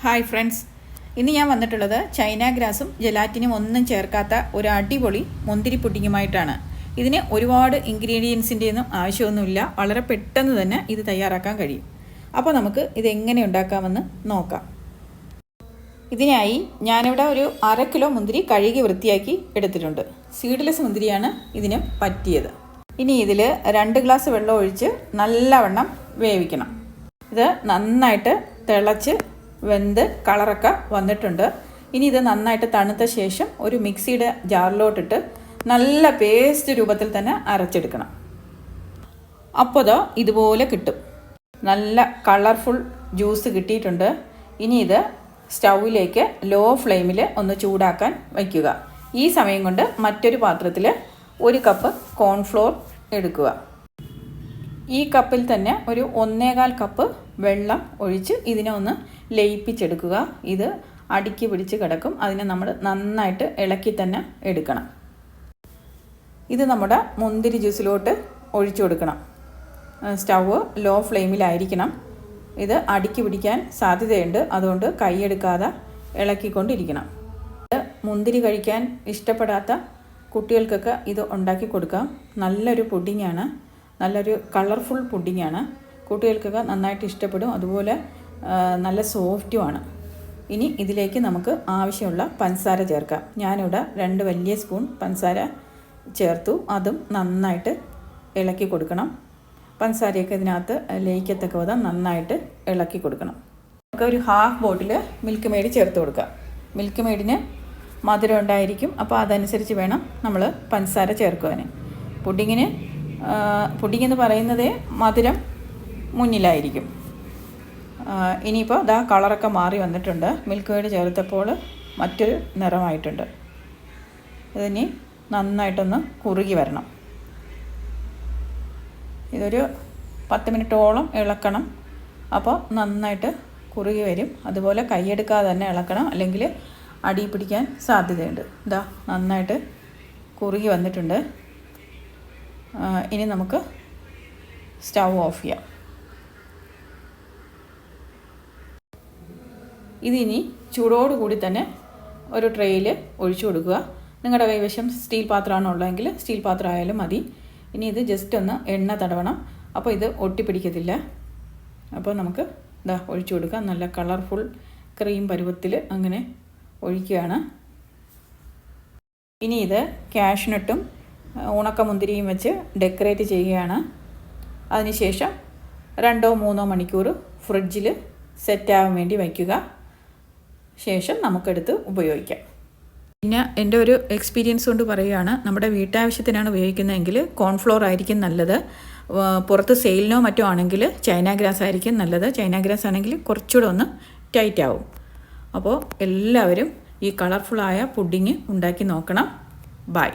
Hi friends ഇന്ന് ഞാൻ വന്നിട്ടുള്ളത് ചൈന ഗ്രാസും ജലാറ്റിനും ഒന്നും ചേർക്കാത്ത ഒരു അടിപൊളി മുന്തിരി പുഡിങ്ങുമായിട്ടാണ്. ഇതിന് ഒരുപാട് ഇൻഗ്രീഡിയൻസിന്റെ ഒന്നും ആവശ്യമൊന്നുമില്ല. വളരെ പെട്ടെന്ന് തന്നെ ഇത് തയ്യാറാക്കാൻ കഴിയും. അപ്പോൾ നമുക്ക് ഇത് എങ്ങനെ ഉണ്ടാക്കാമെന്ന് നോക്കാം. ഇതിനായി ഞാനിവിടെ ഒരു അര കിലോ മുന്തിരി കഴുകി വൃത്തിയാക്കി എടുത്തിട്ടുണ്ട്. സീഡ്ലെസ് മുന്തിരിയാണ് ഇതിന് പറ്റിയത്. ഇനി ഇതിൽ രണ്ട് ഗ്ലാസ് വെള്ളം ഒഴിച്ച് നല്ലവണ്ണം വേവിക്കണം. ഇത് നന്നായിട്ട് തിളച്ച് വെന്ത് കളറൊക്കെ വന്നിട്ടുണ്ട്. ഇനി ഇത് നന്നായിട്ട് തണുത്ത ശേഷം ഒരു മിക്സിയുടെ ജാറിലോട്ടിട്ട് നല്ല പേസ്റ്റ് രൂപത്തിൽ തന്നെ അരച്ചെടുക്കണം. അപ്പോൾ ഇതുപോലെ കിട്ടും. നല്ല കളർഫുൾ ജ്യൂസ് കിട്ടിയിട്ടുണ്ട്. ഇനി ഇത് സ്റ്റൗവിലേക്ക് ലോ ഫ്ലെയിമിൽ ഒന്ന് ചൂടാക്കാൻ വയ്ക്കുക. ഈ സമയം കൊണ്ട് മറ്റൊരു പാത്രത്തിൽ ഒരു കപ്പ് കോൺഫ്ലോർ എടുക്കുക. ഈ കപ്പിൽ തന്നെ ഒരു ഒന്നേകാൽ കപ്പ് വെള്ളം ഒഴിച്ച് ഇതിനെ ഒന്ന് ലയിപ്പിച്ചെടുക്കുക. ഇത് അടുക്കി പിടിച്ച് കിടക്കും. അതിനെ നമ്മൾ നന്നായിട്ട് ഇളക്കി തന്നെ എടുക്കണം. ഇത് നമ്മുടെ മുന്തിരി ജ്യൂസിലോട്ട് ഒഴിച്ചു കൊടുക്കണം. സ്റ്റൗവ് ലോ ഫ്ലെയിമിലായിരിക്കണം. ഇത് അടുക്കി പിടിക്കാൻ സാധ്യതയുണ്ട്. അതുകൊണ്ട് കൈയെടുക്കാതെ ഇളക്കിക്കൊണ്ടിരിക്കണം. ഇത് മുന്തിരി കഴിക്കാൻ ഇഷ്ടപ്പെടാത്ത കുട്ടികൾക്കൊക്കെ ഇത് ഉണ്ടാക്കി കൊടുക്കാം. നല്ലൊരു പുഡിങ്ങാണ്. നല്ലൊരു കളർഫുൾ പുഡിങ്ങാണ്. കുട്ടികൾക്കൊക്കെ നന്നായിട്ട് ഇഷ്ടപ്പെടും. അതുപോലെ നല്ല സോഫ്റ്റുമാണ് ഇനി ഇതിലേക്ക് നമുക്ക് ആവശ്യമുള്ള പഞ്ചസാര ചേർക്കാം. ഞാനിവിടെ രണ്ട് വലിയ സ്പൂൺ പഞ്ചസാര ചേർത്തു. അതും നന്നായിട്ട് ഇളക്കി കൊടുക്കണം. പഞ്ചസാരയൊക്കെ ഇതിനകത്ത് ലയിക്കത്തക്ക വിധം നന്നായിട്ട് ഇളക്കി കൊടുക്കണം. നമുക്ക് ഒരു ഹാഫ് ബോട്ടിൽ മിൽക്ക് മെയ്ഡ് ചേർത്ത് കൊടുക്കാം. മിൽക്ക് മെയ്ഡിന് മധുരം ഉണ്ടായിരിക്കും. അപ്പോൾ അതനുസരിച്ച് വേണം നമ്മൾ പഞ്ചസാര ചേർക്കുവാൻ പുഡിങ്ങിന് പുഡിംഗ് എന്ന് പറയുന്നതേ മധുരം മുന്നിലായിരിക്കും. ഇനിയിപ്പോൾ ഇതാ കളറൊക്കെ മാറി വന്നിട്ടുണ്ട്. മിൽക്ക് മെയ്ഡ് ചേർത്തപ്പോൾ മറ്റൊരു നിറമായിട്ടുണ്ട്. ഇതിനി നന്നായിട്ടൊന്ന് കുറുകി വരണം. ഇതൊരു പത്ത് മിനിറ്റോളം ഇളക്കണം. അപ്പോൾ നന്നായിട്ട് കുറുകി വരും. അതുപോലെ കൈയെടുക്കാതെ തന്നെ ഇളക്കണം. അല്ലെങ്കിൽ അടി പിടിക്കാൻ സാധ്യതയുണ്ട്. ഇതാ നന്നായിട്ട് കുറുകി വന്നിട്ടുണ്ട്. ഇനി നമുക്ക് സ്റ്റൗ ഓഫ് ചെയ്യാം. ഇതിനി ചൂടോടുകൂടി തന്നെ ഒരു ട്രേയിൽ ഒഴിച്ചു കൊടുക്കുക. നിങ്ങളുടെ കൈവശം സ്റ്റീൽ പാത്രമാണ് ഉള്ളതെങ്കിൽ സ്റ്റീൽ പാത്രം ആയാലും മതി. ഇനി ഇത് ജസ്റ്റ് ഒന്ന് എണ്ണ തടവണം. അപ്പോൾ ഇത് ഒട്ടിപ്പിടിക്കത്തില്ല. അപ്പോൾ നമുക്ക് ഇതാ ഒഴിച്ചു കൊടുക്കാം. നല്ല കളർഫുൾ ക്രീം പരുവത്തിൽ അങ്ങനെ ഒഴിക്കുകയാണ്. ഇനി ഇത് കാഷ്നട്ടും ഉണക്കമുന്തിരിയും വെച്ച് ഡെക്കറേറ്റ് ചെയ്യുകയാണ്. അതിനുശേഷം രണ്ടോ മൂന്നോ മണിക്കൂർ ഫ്രിഡ്ജിൽ സെറ്റാകാൻ വേണ്ടി വയ്ക്കുക. ശേഷം നമുക്കെടുത്ത് ഉപയോഗിക്കാം. പിന്നെ എന്റെ ഒരു എക്സ്പീരിയൻസ് കൊണ്ട് പറയുകയാണ് നമ്മുടെ വീട്ടാവശ്യത്തിനാണ് ഉപയോഗിക്കുന്നതെങ്കിൽ കോൺഫ്ലോർ ആയിരിക്കും നല്ലത്. പുറത്ത് സെയിലിനോ മറ്റോ ആണെങ്കിൽ ചൈന ഗ്രാസ് ആയിരിക്കും നല്ലത്. ചൈന ഗ്രാസ് ആണെങ്കിൽ കുറച്ചുകൂടെ ഒന്ന് ടൈറ്റ് ആവും. അപ്പോൾ എല്ലാവരും ഈ കളർഫുള്ളായ പുഡിങ് ഉണ്ടാക്കി നോക്കണം. ബൈ